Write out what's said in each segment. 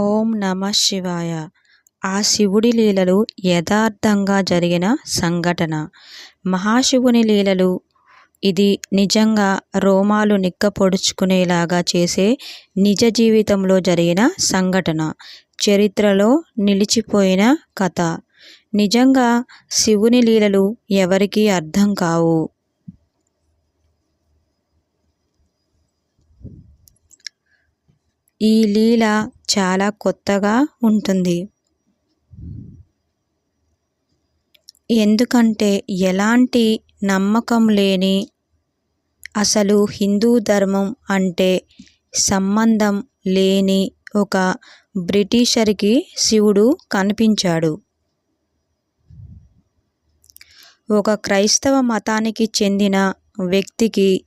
ఓం నమ శివాయ. ఆ శివుడి లీలలు యథార్థంగా జరిగిన సంఘటన. మహాశివుని లీలలు ఇది నిజంగా రోమాలు నిక్కపొడుచుకునేలాగా చేసే నిజ జీవితంలో జరిగిన సంఘటన. చరిత్రలో నిలిచిపోయిన కథ. నిజంగా శివుని లీలలు ఎవరికీ అర్థం కావు. ఈ లీల చాలా కొత్తగా ఉంటుంది. ఎందుకంటే ఎలాంటి నమ్మకం లేని అసలు హిందూ ధర్మం అంటే సంబంధం లేని ఒక బ్రిటిషర్కి శివుడు కనిపించాడు. ఒక క్రైస్తవ మతానికి చెందిన వ్యక్తికి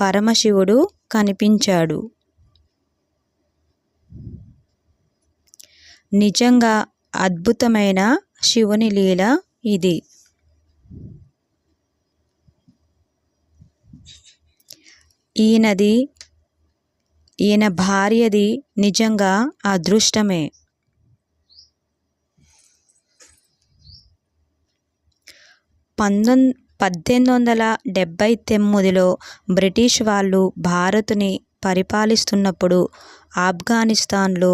పరమశివుడు కనిపించాడు. నిజంగా అద్భుతమైన శివుని లీల ఇది. ఈయనది ఈయన భార్యది నిజంగా అదృష్టమే. పంతొమ్మిది పద్దెనిమిది వందల డెబ్భై తొమ్మిదిలో బ్రిటిష్ వాళ్ళు భారత్ని పరిపాలిస్తున్నప్పుడు ఆఫ్ఘనిస్తాన్లో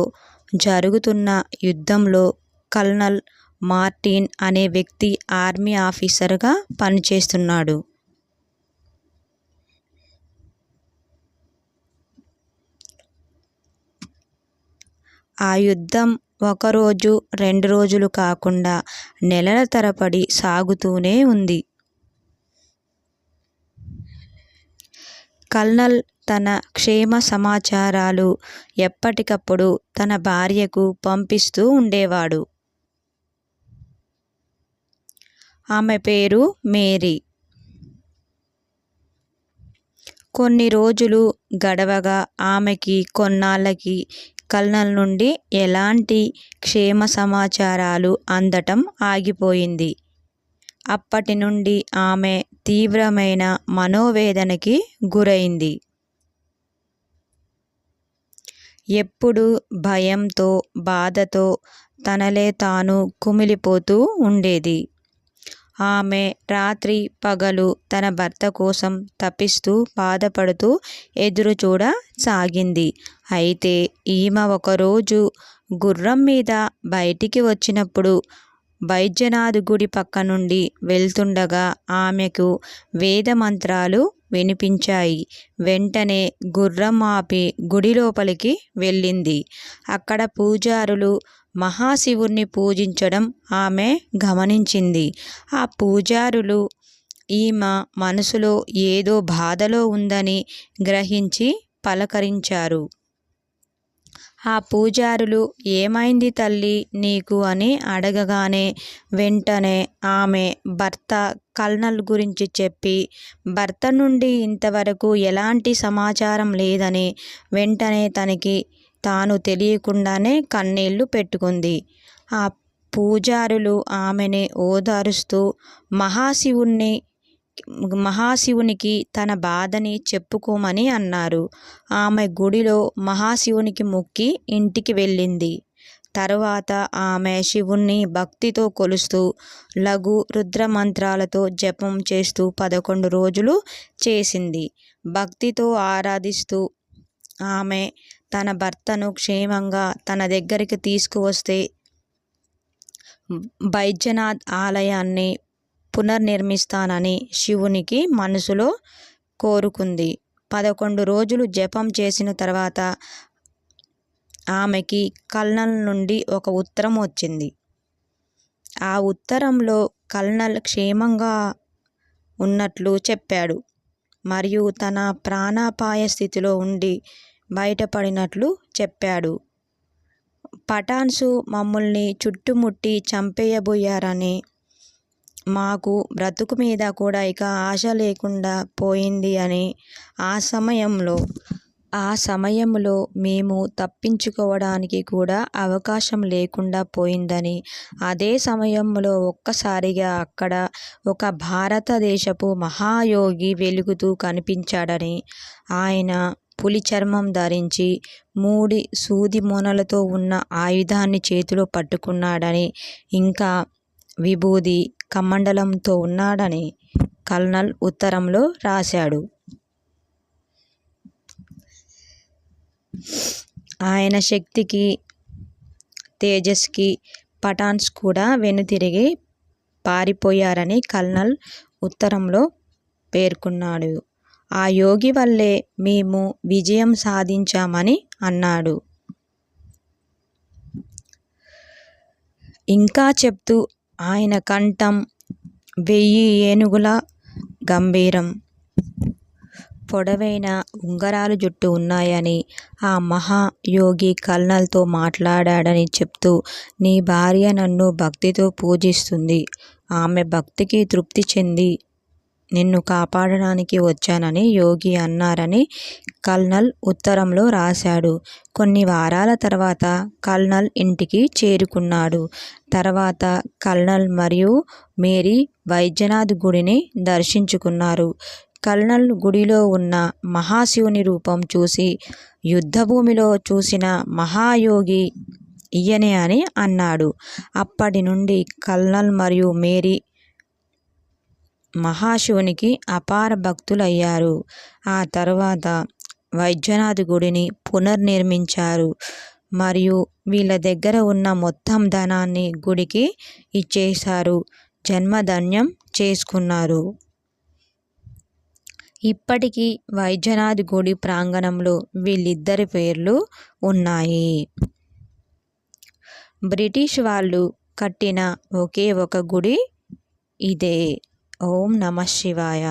జరుగుతున్న యుద్ధంలో కల్నల్ మార్టిన్ అనే వ్యక్తి ఆర్మీ ఆఫీసర్గా పనిచేస్తున్నాడు. ఆ యుద్ధం ఒకరోజు రెండు రోజులు కాకుండా నెలల తరబడి సాగుతూనే ఉంది. కల్నల్ తన క్షేమ సమాచారాలు ఎప్పటికప్పుడు తన భార్యకు పంపిస్తూ ఉండేవాడు. ఆమె పేరు మేరీ. కొన్ని రోజులు గడవగా ఆమెకి కొన్నాళ్ళకి కల్నల్ నుండి ఎలాంటి క్షేమ సమాచారాలు అందటం ఆగిపోయింది. అప్పటి నుండి ఆమె తీవ్రమైన మనోవేదనకి గురైంది. ఎప్పుడు భయంతో బాధతో తనలే తాను కుమిలిపోతూ ఉండేది. ఆమె రాత్రి పగలు తన భర్త కోసం తపిస్తూ బాధపడుతూ ఎదురు చూడ సాగింది. అయితే ఈమె ఒకరోజు గుర్రం మీద బయటికి వచ్చినప్పుడు వైద్యనాథ్ గుడి పక్క నుండి వెళ్తుండగా ఆమెకు వేద మంత్రాలు వినిపించాయి. వెంటనే గుర్రం ఆపి గుడి లోపలికి వెళ్ళింది. అక్కడ పూజారులు మహాశివుణ్ణి పూజించడం ఆమె గమనించింది. ఆ పూజారులు ఈమె మనసులో ఏదో బాధలో ఉందని గ్రహించి పలకరించారు. ఆ పూజారులు ఏమైంది తల్లి నీకు అని అడగగానే వెంటనే ఆమె భర్త కల్నల్ గురించి చెప్పి భర్త నుండి ఇంతవరకు ఎలాంటి సమాచారం లేదని వెంటనే తనకి తాను తెలియకుండానే కన్నీళ్ళు పెట్టుకుంది. ఆ పూజారులు ఆమెని ఓదారుస్తూ మహాశివుణ్ణి మహాశివునికి తన బాధని చెప్పుకోమని అన్నారు. ఆమె గుడిలో మహాశివునికి మొక్కి ఇంటికి వెళ్ళింది. తరువాత ఆమె శివుణ్ణి భక్తితో కొలుస్తూ లఘు రుద్ర మంత్రాలతో జపం చేస్తూ పదకొండు రోజులు చేసింది. భక్తితో ఆరాధిస్తూ ఆమె తన భర్తను క్షేమంగా తన దగ్గరికి తీసుకువస్తే బైద్యనాథ్ ఆలయాన్ని పునర్నిర్మిస్తానని శివునికి మనసులో కోరుకుంది. పదకొండు రోజులు జపం చేసిన తర్వాత ఆమెకి కల్నల్ నుండి ఒక ఉత్తరం వచ్చింది. ఆ ఉత్తరంలో కల్నల్ క్షేమంగా ఉన్నట్లు చెప్పాడు మరియు తన ప్రాణాపాయ స్థితిలో ఉండి బయటపడినట్లు చెప్పాడు. పఠాన్సు మమ్మల్ని చుట్టుముట్టి చంపేయబోయారని మాకు బ్రతుకు మీద కూడా ఇక ఆశ లేకుండా పోయింది అని ఆ సమయంలో ఆ సమయంలో మేము తప్పించుకోవడానికి కూడా అవకాశం లేకుండా పోయిందని అదే సమయంలో ఒక్కసారిగా అక్కడ ఒక భారతదేశపు మహాయోగి వెలుగుతూ కనిపించాడని ఆయన పులి చర్మం ధరించి మూడి సూది మొనలతో ఉన్న ఆయుధాన్ని చేతిలో పట్టుకున్నాడని ఇంకా విభూది కమండలంతో ఉన్నాడని కల్నల్ ఉత్తరంలో రాశాడు. ఆయన శక్తికి తేజస్కి పఠాన్స్ కూడా వెనుతిరిగి పారిపోయారని కల్నల్ ఉత్తరంలో పేర్కొన్నాడు. ఆ యోగి వల్లే మేము విజయం సాధించామని అన్నాడు. ఇంకా చెప్తూ ఆయన కంఠం వెయ్యి ఏనుగుల గంభీరం. పొడవైన ఉంగరాలు జుట్టు ఉన్నాయని ఆ మహాయోగి కల్నల్తో మాట్లాడాడని చెప్తూ నీ భార్య నన్ను భక్తితో పూజిస్తుంది. ఆమె భక్తికి తృప్తి చెంది నిన్ను కాపాడడానికి వచ్చానని యోగి అన్నారని కల్నల్ ఉత్తరంలో రాశాడు. కొన్ని వారాల తర్వాత కల్నల్ ఇంటికి చేరుకున్నాడు. తర్వాత కల్నల్ మరియు మేరీ వైద్యనాథ్ గుడిని దర్శించుకున్నారు. కల్నల్ గుడిలో ఉన్న మహాశివుని రూపం చూసి యుద్ధభూమిలో చూసిన మహాయోగి ఈయనే అని అన్నాడు. అప్పటి నుండి కల్నల్ మరియు మేరీ మహాశివునికి అపార భక్తులయ్యారు. ఆ తర్వాత వైద్యనాథ్ గుడిని పునర్నిర్మించారు. మరియు వీళ్ళ దగ్గర ఉన్న మొత్తం ధనాన్ని గుడికి ఇచ్చేశారు. జన్మధన్యం చేసుకున్నారు. ఇప్పటికీ వైద్యనాథ్ గుడి ప్రాంగణంలో వీళ్ళిద్దరి పేర్లు ఉన్నాయి. బ్రిటిష్ వాళ్ళు కట్టిన ఒకే ఒక గుడి ఇదే. ఓం నమ శివాయ.